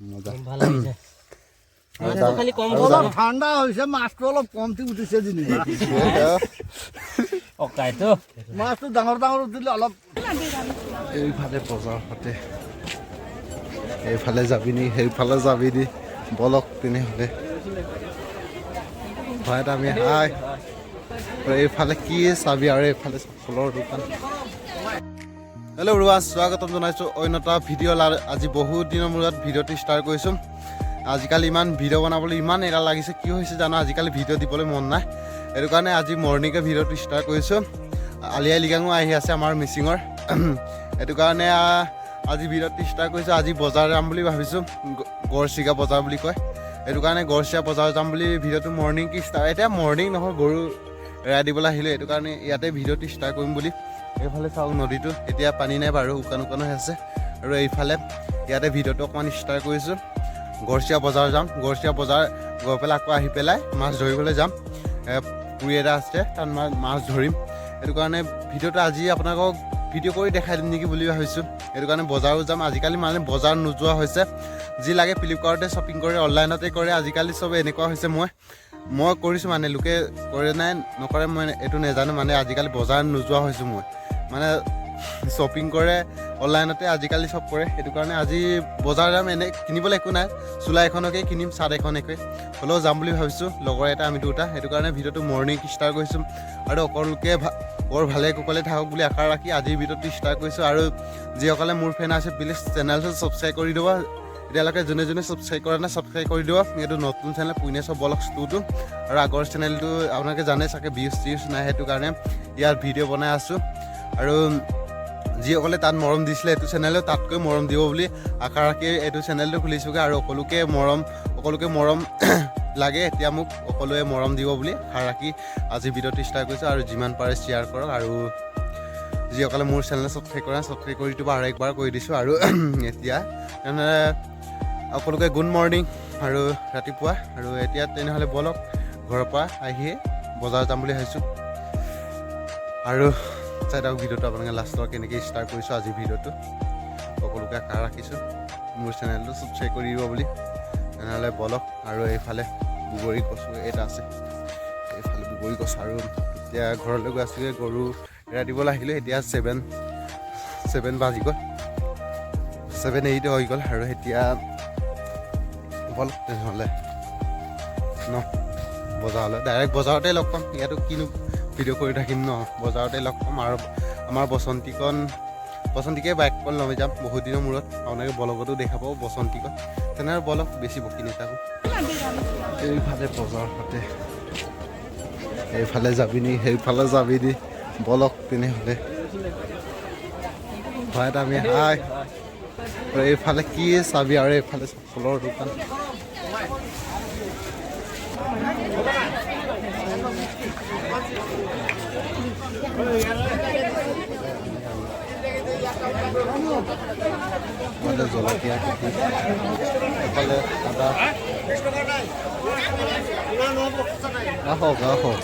মজা। হয়েছে। মাছটো অলপ কমটি উঠিছে অকাইতো মাছটো ডাঙৰ ডাঙৰ উঠিলে অলপ এইফালে বজাৰ পাতে এইফালে যাবি নি সেইফালে যাবি নি বলক তেনেহ'লে। ভাইত আমি হাই। এইফালে কি চাবি আৰু এইফালে ফলৰ দোকান। হেল্ল' ৰুৱা স্বাগতম জনাইছোঁ অন্য এটা ভিডিঅ' আজি বহুত দিনৰ মূৰত ভিডিঅ'টো ষ্টাৰ্ট কৰিছোঁ। আজিকালি ইমান ভিডিঅ' বনাবলৈ ইমান এৰা লাগিছে। কি হৈছে জানো? আজিকালি ভিডিঅ' দিবলৈ মন নাই। সেইটো কাৰণে আজি মৰ্ণিঙে ভিডিঅ'টো ষ্টাৰ্ট কৰিছোঁ। আলি আই লিগাঙো আহি আছে আমাৰ মিচিঙৰ। সেইটো কাৰণে আজি ভিডিঅ'টো ষ্টাৰ্ট কৰিছোঁ। আজি বজাৰ যাম বুলি ভাবিছোঁ। গড়চিগা বজাৰ বুলি কয়। সেইটো কাৰণে গড়চিয়া বজাৰ যাম বুলি ভিডিঅ'টো মৰ্ণিং কি ষ্টাৰ্ট এতিয়া মৰ্ণিং নহয়, গৰু এৰাই দিবলৈ আহিলোঁ। সেইটো কাৰণে ইয়াতে ভিডিঅ'টো ষ্টাৰ্ট কৰিম বুলি। এইফালে চাওক নদীটো, এতিয়া পানী নাই বাৰু, শুকান শুকান হৈ আছে। আৰু এইফালে ইয়াতে ভিডিঅ'টো অকণমান ষ্টাৰ্ট কৰিছোঁ। গড়চিয়া বজাৰ যাম। গড়চিয়া বজাৰ গৈ পেলাই আকৌ আহি পেলাই মাছ ধৰিবলৈ যাম। পুখুৰী এটা আছে, তাত মা- মাছ ধৰিম। সেইটো কাৰণে ভিডিঅ'টো আজি আপোনালোকক ভিডিঅ' কৰি দেখাই দিম নেকি বুলি ভাবিছোঁ। সেইটো কাৰণে বজাৰো যাম। আজিকালি মানে বজাৰ নোযোৱা হৈছে। যি লাগে ফ্লিপকাৰ্টতে শ্বপিং কৰে অনলাইনতে কৰে। আজিকালি চব এনেকুৱা হৈছে মই। মই কৰিছোঁ মানে লোকে কৰে নাই, নকৰে মই এইটো নাজানো মানে। আজিকালি বজাৰ নোযোৱা হৈছোঁ মই। মানে শ্বপিং কৰে অনলাইনতে আজিকালি চব কৰে। সেইটো কাৰণে আজি বজাৰ যাম এনে কিনিবলৈ একো নাই। চোলা এখনকে কিনিম চাৰ্ট এখনকে। হ'লেও যাম বুলি ভাবিছোঁ, লগৰ এটা আমি দুটা। সেইটো কাৰণে ভিডিঅ'টো মৰ্ণিং ষ্টাৰ্ট কৰিছোঁ। আৰু সকলোকে বৰ ভালে কুশলে থাকক বুলি আশা ৰাখি আজিৰ ভিডিঅ'টো ষ্টাৰ্ট কৰিছোঁ। আৰু যিসকলে মোৰ ফেন আছে প্লিজ চেনেলটো ছাবস্ক্ৰাইব কৰি দিব। এতিয়ালৈকে যোনে যোনে ছাবস্ক্ৰাইব কৰা নাই ছাবস্ক্ৰাইব কৰি দিব। এইটো নতুন চেনেল পুইনেশ্বৰ বলক্স টুটো আৰু আগৰ চেনেলটো আপোনালোকে জানে চাগে ভিউজ চিউজ নাই সেইটো কাৰণে ইয়াত ভিডিঅ' বনাই আছোঁ। আৰু যিসকলে তাত মৰম দিছিলে এইটো চেনেলেও তাতকৈ মৰম দিব বুলি আশা ৰাখি এইটো চেনেলটো খুলিছোঁগৈ আৰু সকলোকে মৰম সকলোকে মৰম লাগে, এতিয়া মোক সকলোৱে মৰম দিব বুলি আশা ৰাখি আজি ভিডিঅ'টো ষ্টাৰ্ট কৰিছোঁ আৰু যিমান পাৰে শ্বেয়াৰ কৰক আৰু যিসকলে মোৰ চেনেল ছাবস্ক্ৰাইব কৰা ছাবস্ক্ৰাইব কৰি দিব আৰু একবাৰ কৰি দিছোঁ আৰু এতিয়া তেনেহ'লে সকলোকে গুড মৰ্ণিং আৰু ৰাতিপুৱা আৰু এতিয়া তেনেহ'লে ব'লক, ঘৰৰ পৰা আহিয়ে বজাৰ যাম বুলি ভাবিছোঁ আৰু চাই থাকক ভিডিঅ'টো আপোনালোকে লাষ্টৰ কেনেকৈ ষ্টাৰ্ট কৰিছোঁ আজি ভিডিঅ'টো। সকলোকে আশা ৰাখিছোঁ। মোৰ চেনেলটো ছাবস্ক্ৰাইব কৰি দিব বুলি। তেনেহ'লে ব'লক আৰু এইফালে বগৰী গছো এটা আছে। এইফালে বগৰী গছ আৰু এতিয়া ঘৰলৈ গৈ আছোঁগৈ। গৰু এৰাই দিবলৈ আহিলোঁ এতিয়া ছেভেন ছেভেন বাজি গ'ল। ছেভেন এইট হৈ গ'ল আৰু এতিয়া ব'লক তেনেহ'লে। ন, বজাৰলৈ ডাইৰেক্ট বজাৰতে লগ পাম। ইয়াতো কিনো ভিডিঅ' কৰি থাকিম ন? বজাৰতে লগ পাম আৰু আমাৰ বসন্তিকণ, বসন্তিকে বাইকখন লৈ যাম। বহুত দিনৰ মূৰত আপোনালোকে বলগতো দেখা পাব বসন্তিকণ। তেনেহ'লে বলক, বেছি বকি নাথাকোঁ। এইফালে বজাৰ পাতে। এইফালে যাবি নি? সেইফালে যাবি নি? বলক তেনেহ'লে। ভাইত আমি হাই। এইফালে কি চাবি আৰু এইফালে ফলৰ দোকান। এইফালে জলকীয়া খেতি এইফালে আদা আহক আহক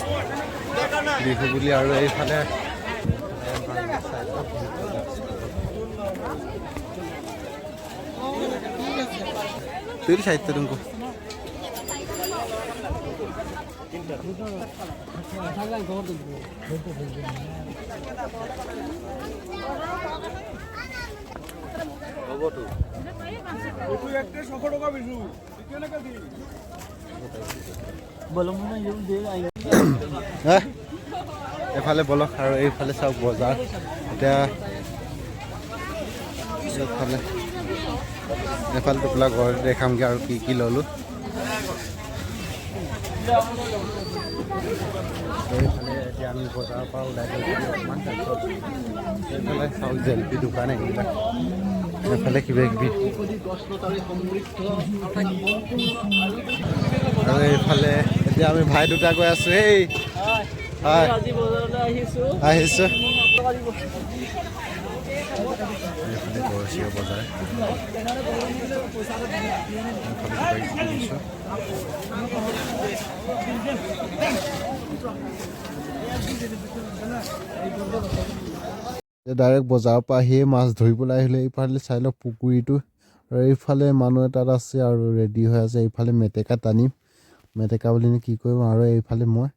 বিহু বুলি আৰু এইফালে তুই সাহিত্য তুমকো বলম না ইউ দে? আই হা? এফালে বলক আৰু এইফালে চাওক বজাৰ। এতিয়া এইফালে এফালে টোপোলা ঘৰত দেখামগৈ আৰু কি কি ল'লোঁ। এইফালে এতিয়া আমি বজাৰৰ পৰা ওলাই গৈছোঁ অকণমান তাৰপিছত এইফালে চাওক জেলেপি দোকান এইবিলাক। এইফালে কিবা কিবি আৰু এইফালে এতিয়া আমি ভাই দুটা গৈ আছোঁ এই। আহিছো। বজাৰ ডাইৰেক্ট বজাৰৰ পৰা আহিয়ে মাছ ধৰিবলৈ আহিলে, এইফালে চাই লওক পুখুৰীটো। আৰু এইফালে মানুহ এটাত আছে আৰু ৰেডি হৈ আছে, এইফালে মেটেকা টানিম। মেটেকা বুলিনো কি কৰিম আৰু এইফালে মই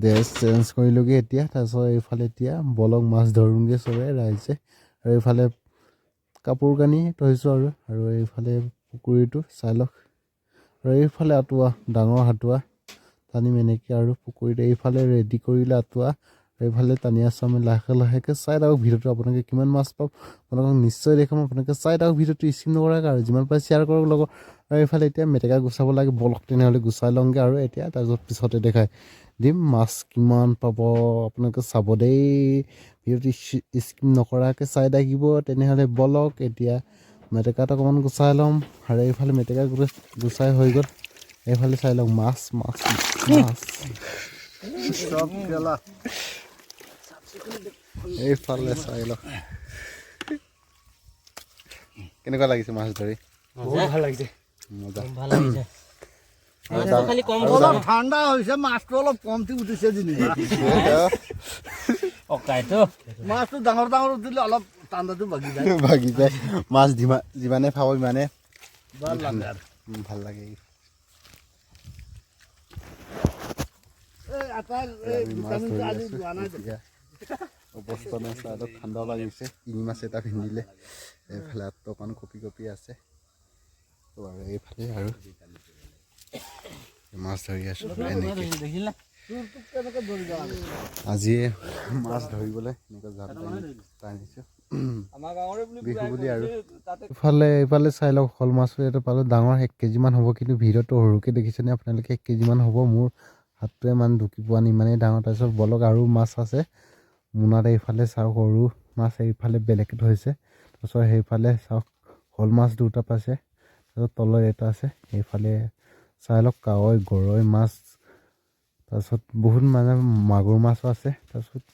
ড্ৰেছ চেঞ্জ কৰিলোঁগৈ এতিয়া, তাৰপিছত এইফালে এতিয়া বলক মাছ ধৰোঁগৈ চবে ৰাইজে। আৰু এইফালে কাপোৰ কানি থৈছোঁ আৰু আৰু এইফালে পুখুৰীটো চাই লওক। আৰু এইফালে আঁতোৱা, ডাঙৰ হাতোৱা টানিম এনেকৈ আৰু পুখুৰীত। এইফালে ৰেডি কৰিলে আঁতোৱা এইফালে টানি আছোঁ আমি লাহে লাহেকৈ চাই থাকক ভিডিঅ'টো আপোনালোকে কিমান মাছ পাম, আপোনালোকক নিশ্চয় দেখাম, আপোনালোকে চাই থাকক ভিডিঅ'টো স্কিম নকৰাকৈ আৰু যিমান পাৰে শ্বেয়াৰ কৰক লগত। আৰু এইফালে এতিয়া মেটেকা গুচাব লাগে, বলক তেনেহ'লে গুচাই লওঁগৈ আৰু এতিয়া তাৰপিছত পিছতে দেখাই দিম মাছ কিমান পাব, আপোনালোকে চাব দেই। ভিডিঅ'টো স্কিম নকৰাকৈ চাই থাকিব, তেনেহ'লে বলক, এতিয়া মেটেকাত অকণমান গুচাই ল'ম। আৰু এইফালে মেটেকা গুচ- গুচাই হৈ গ'ল, এইফালে চাই লওক মাছ মাছ মাছ। চব গেলা এইফালে চাই লওক কেনেকুৱা লাগিছে মাছ ধৰি? বহুত ভালো লাগিছে। মজা। ভালো লাগিছে। অলপ ঠাণ্ডা হৈছে মাছটো অলপ কমটি উঠিছে মাছটো ডাঙৰ ডাঙৰ উঠিলে অলপ ঠাণ্ডাটো বাগি যায়। ভাগি যায়। মাছ যিমানে খাব সিমানে ভালো লাগে এই এটা এই ভিটামিনটো আজি যোৱা নাই এতিয়া অৱস্থা নাই চাইডত ঠাণ্ডাও লাগিছে শিঙি মাছ এটা পিন্ধিলে। এইফালে হাতটো অকণমান কঁপি কঁপি আছে। আৰু এইফালে আৰু মাছ ধৰি আছো? আজিয়ে মাছ ধৰিবলৈ এনেকৈ টানি টানিছোঁ। বিহু বুলি আৰু। ইফালে এইফালে চাই লওক শ'ল মাছো এটা পালোঁ। ডাঙৰ এক কেজিমান হ'ব কিন্তু ভিডিঅ'টো সৰুকৈ দেখিছেনে আপোনালোকে এক কেজিমান হ'ব। মোৰ হাতটোৱে ইমান ঢুকি পোৱা নাই ইমানেই ডাঙৰ। তাৰপিছত বলক আৰু মাছ আছে। মোনাত এইফালে চাওক সৰু মাছ এইফালে বেলেগকৈ থৈছে তাৰপিছত সেইফালে চাওক শ'ল মাছ দুটা পাইছে। তাৰপিছত তলত এটা আছে এইফালে চাই লওক কাৱৈ গৰৈ মাছ। তাৰপিছত বহুত মানে মাগুৰ মাছো আছে। তাৰপিছত